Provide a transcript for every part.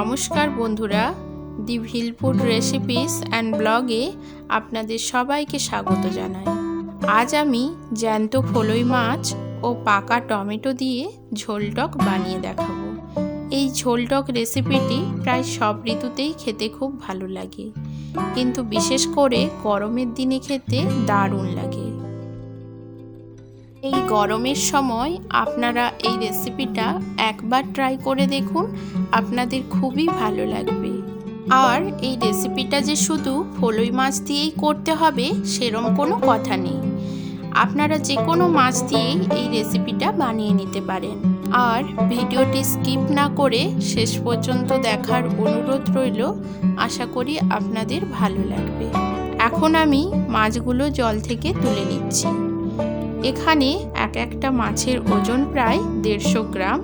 নমস্কার বন্ধুরা, দি ভিলফুড recipes and ব্লগে আপনাদের সবাইকে স্বাগত জানাই। আজ আমি জ্যান্ত ফলই মাছ ও পাকা টমেটো দিয়ে ঝোলটক বানিয়ে দেখাবো। এই ঝোলটক রেসিপিটি প্রায় সব ঋতুতেই খেতে খুব ভালো লাগে। কিন্তু বিশেষ করে গরমের দিনে খেতে দারুণ লাগে। এই গরমের সময় আপনারা এই রেসিপিটা একবার ট্রাই করে দেখুন, আপনাদের খুবই ভালো লাগবে। আর এই রেসিপিটা যে শুধু ফলই মাছ দিয়েই করতে হবে, সেরম কোনো কথা নেই। আপনারা যে কোনো মাছ দিয়েই এই রেসিপিটা বানিয়ে নিতে পারেন। আর ভিডিওটি স্কিপ না করে শেষ পর্যন্ত দেখার অনুরোধ রইল, আশা করি আপনাদের ভালো লাগবে। এখন আমি মাছগুলো জল থেকে তুলে নিচ্ছি। এখানে এক একটা মাছের ওজন প্রায় দেড়শো গ্রাম।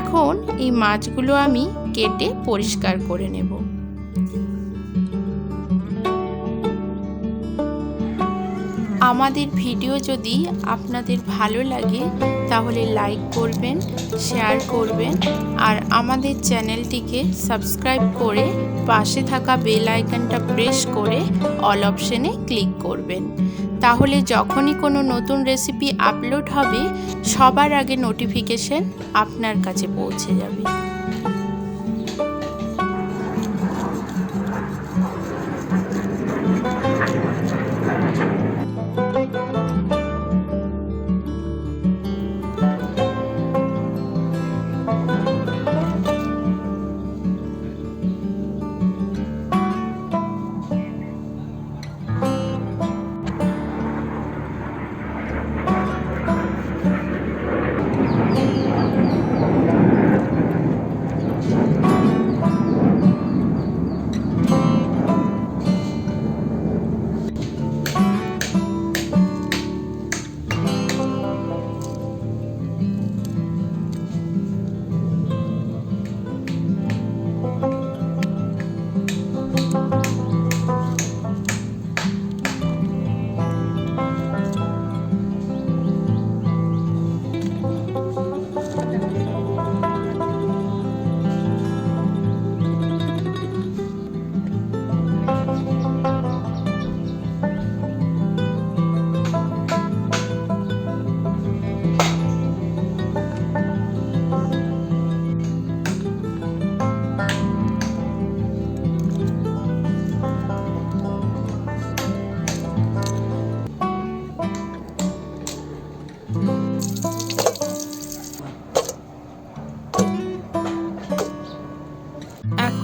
এখন এই মাছগুলো আমি কেটে পরিষ্কার করে নেব। আমাদের ভিডিও যদি আপনাদের ভালো লাগে, তাহলে লাইক করবেন শেয়ার করবেন, আর আমাদের চ্যানেলটিকে সাবস্ক্রাইব করে পাশে থাকা বেল আইকনটা প্রেস করে অল অপশনে ক্লিক করবেন। তাহলে যখনই কোনো নতুন রেসিপি আপলোড হবে, সবার আগে নোটিফিকেশন আপনার কাছে পৌঁছে যাবে।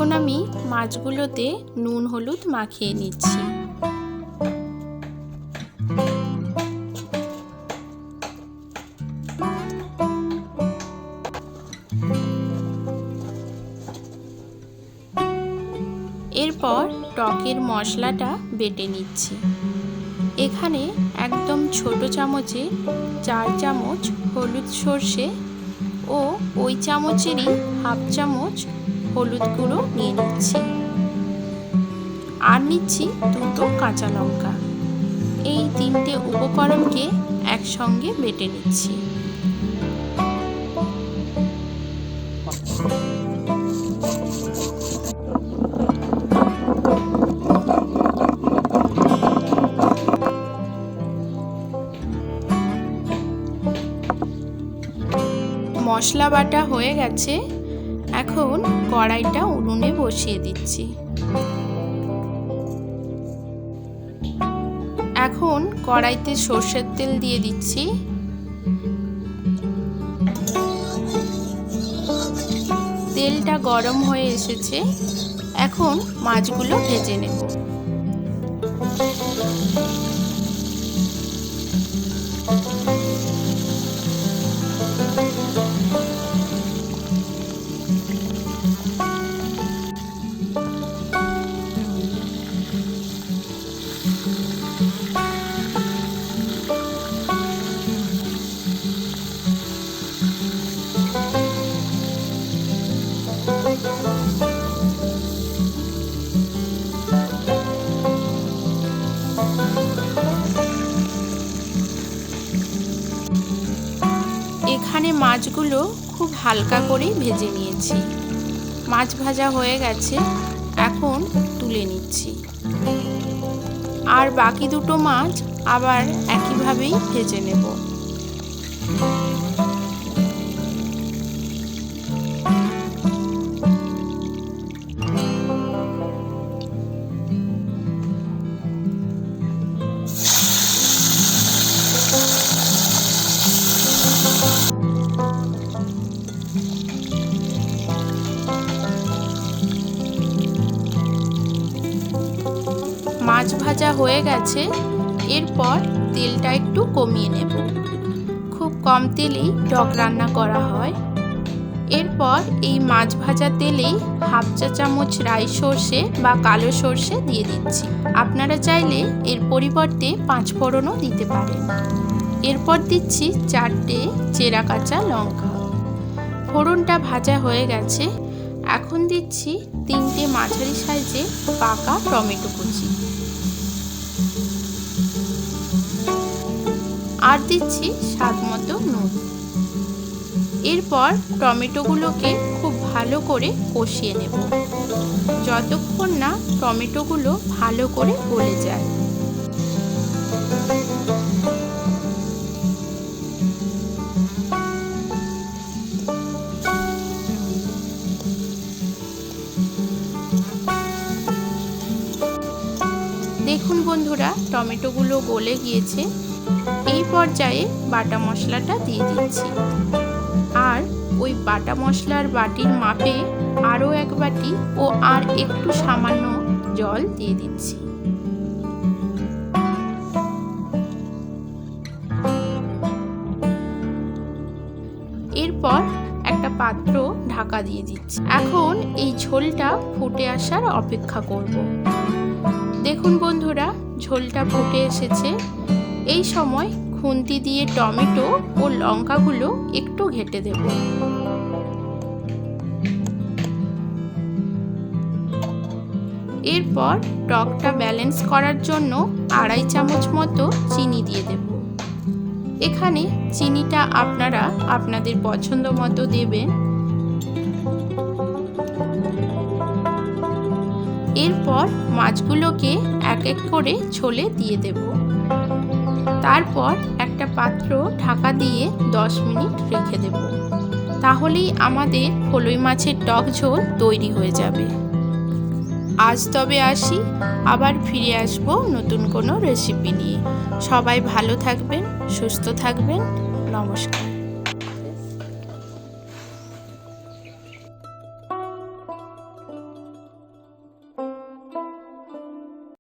এখন আমি মাছগুলোতে নুন, হলুদ মাখিয়ে নিচ্ছি। এরপর টকের মশলাটা বেটে নিচ্ছি। এখানে একদম ছোট চামচে চার চামচ হলুদ সর্ষে ও ওই চামচেরই হাফ চামচ হলুদ গুঁড়ো নিয়ে নিচ্ছি। আর নিচ্ছি দুটো কাঁচা লঙ্কা। এই তিনটে উপকরণকে একসঙ্গে বেটে নিচ্ছি। মশলা বাটা হয়ে গেছে। এখন কড়াইটা উনুনে বসিয়ে দিচ্ছি। এখন কড়াইতে সর্ষের তেল দিয়ে দিচ্ছি। তেলটা গরম হয়ে এসেছে। এখন মাছগুলো ভেজে নেব। মাছগুলো খুব হালকা করে ভেজে নিয়েছি। মাছ ভাজা হয়ে গেছে, এখন তুলে নিচ্ছি। আর বাকি দুটো মাছ আবার একইভাবেই ভেজে নেব। ভাজা হয়ে গেছে, এরপর তেলটা একটু কমিয়ে নেব। খুব কম তেলেই টক রান্না করা হয়। এরপর এই মাছ ভাজা তেলেই হাফ চা চামচ রাই সর্ষে বা কালো সর্ষে দিয়ে দিচ্ছি। আপনারা চাইলে এর পরিবর্তে পাঁচ ফোড়নও দিতে পারেন। এরপর দিচ্ছি চারটে চেরা কাঁচা লঙ্কা। ফোড়নটা ভাজা হয়ে গেছে। এখন দিচ্ছি তিনটে মাঝারি সাইজে পাকা টমেটো কুচি। আর দিচ্ছি স্বাদ মতো নুন। এরপর টমেটোগুলোকে খুব ভালো করে কষিয়ে নেব। যতক্ষণ না টমেটোগুলো ভালো করে গলে যায়। দেখুন বন্ধুরা, টমেটোগুলো গলে গিয়েছে। এই পর্যায়ে বাটা মশলাটা দিয়ে দিচ্ছি। আর ওই বাটা মশলার বাটির মাপে আরও এক বাটি ও আর একটু সামান্য জল দিয়ে দিচ্ছি। এরপর একটা পাত্র ঢাকা দিয়ে দিচ্ছি। এখন এই ঝোলটা ফুটে আসার অপেক্ষা করব। দেখুন বন্ধুরা, ঝোলটা ফুটে এসেছে। এই সময় খুন্তি দিয়ে টমেটো ও লঙ্কাগুলো একটু ঘেটে দেব। এরপর টকটা ব্যালেন্স করার জন্য আড়াই চামচ মতো চিনি দিয়ে দেব। এখানে চিনিটা আপনারা আপনাদের পছন্দ মতো দেবেন। এরপর মাছগুলোকে এক এক করে ছোলে দিয়ে দেব। তারপর একটা পাত্র ঢাকা দিয়ে 10 মিনিট রেখে দেব। তাহলেই আমাদের ফলই মাছের টক ঝোল তৈরি হয়ে যাবে। আজ তবে আসি, আবার ফিরে আসব নতুন কোনো রেসিপি নিয়ে। সবাই ভালো থাকবেন, সুস্থ থাকবেন, নমস্কার।